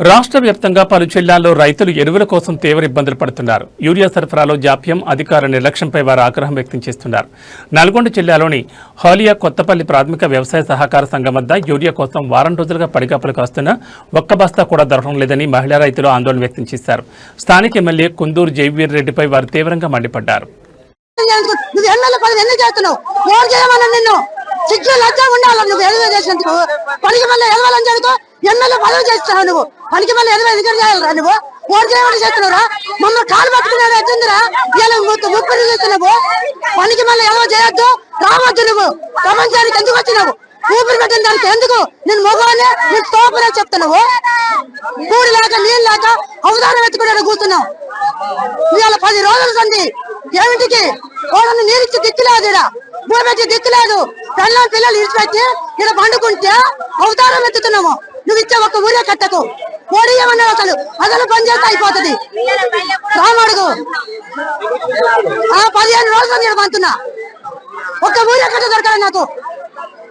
రాష్ట్ర వ్యాప్తంగా పలు జిల్లాల్లో రైతులు ఎరువుల కోసం తీవ్ర ఇబ్బందులు పడుతున్నారు. యూరియా సరఫరాలో జాప్యం అధికార నిర్లక్ష్యంపై వారు ఆగ్రహం వ్యక్తం చేస్తున్నారు. నల్గొండ జిల్లాలోని హాలియా కొత్తపల్లి ప్రాథమిక వ్యవసాయ సహకార సంఘం వద్ద యూరియా కోసం వారం రోజులుగా పడిగాపులు కాస్తున్నా ఒక్క బస్తా కూడా దొరకడం లేదని మహిళా రైతులు ఆందోళన వ్యక్తం చేశారు. స్థానిక ఎమ్మెల్యే కుందూరు జైవీర్ రెడ్డిపై వారు తీవ్రంగా మండిపడ్డారు. నువ్వు ఎన్నో పని చేస్తున్నావు నువ్వు? పనికి మళ్ళీ ఎదవాలని చదువుకో పదవి చేస్తావు నువ్వు పనికి మళ్ళీ ఎదవ ఎందుకు చేయాలరా నువ్వు? ఓటు చేయమని చేస్తున్నావురా? మమ్మల్ని కాలు పట్టుకునే ఎట్టుందిరా ఇలా ముప్పై చేస్తున్నావు పనికి మళ్ళీ ఎదవ చేయొద్దు. రావద్దు నువ్వు. ప్రపంచానికి ఎందుకు వచ్చినావు? ఊపిరి పెట్టిన దానికి ఎందుకు? నేను మగవానే నేను తోపునే చెప్తున్నావు. కూడి లేక నీళ్ళు లేక అవధానం ఎత్తుకునే కూర్చున్నావు. ఇవాళ పది రోజులు సంది ఏమిటికి? వాళ్ళని నీరిచ్చి దిక్కులేదు ఈడ. పెట్టి దిక్కులేదు పిల్లలు పిల్లలు ఇడిచిపెట్టి ఇక్కడ పండుకుంటే అవతారం ఎత్తుతున్నాము. నువ్వు ఇచ్చే ఒక్క ఊరే కట్టకు. ఓడి ఏమన్నావు అసలు అసలు పని చేస్తే అయిపోతుంది. రామడుగు ఆ పదిహేను రోజుల ఈడ పంతున్నా. ఒక్క ఊరే కట్ట దొరకాలి నాకు.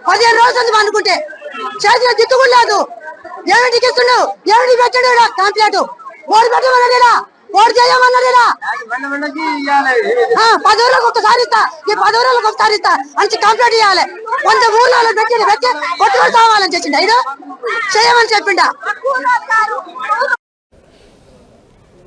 పదిహేను రోజుల పండుకుంటే. చేసిన దిక్కు కూడా లేదు. ఏమిటికి ఇస్తున్నావు. ఏమిటి పెట్టాడు కాంప్లెట్ ఓడి పెట్టమన్నాడా ఓడి చేయమన్నాడా ఆ, పది రోజులకు ఒకసారి ఇస్తా. ఈ పది రోజులకు ఒకసారి ఇస్తా. అని కంప్లీట్ చేయాలి వంద ఊర్లలో పెట్టి పెట్టి కొట్టుకొని కావాలని చేసిండ ఇదో చేయమని చెప్పిండా.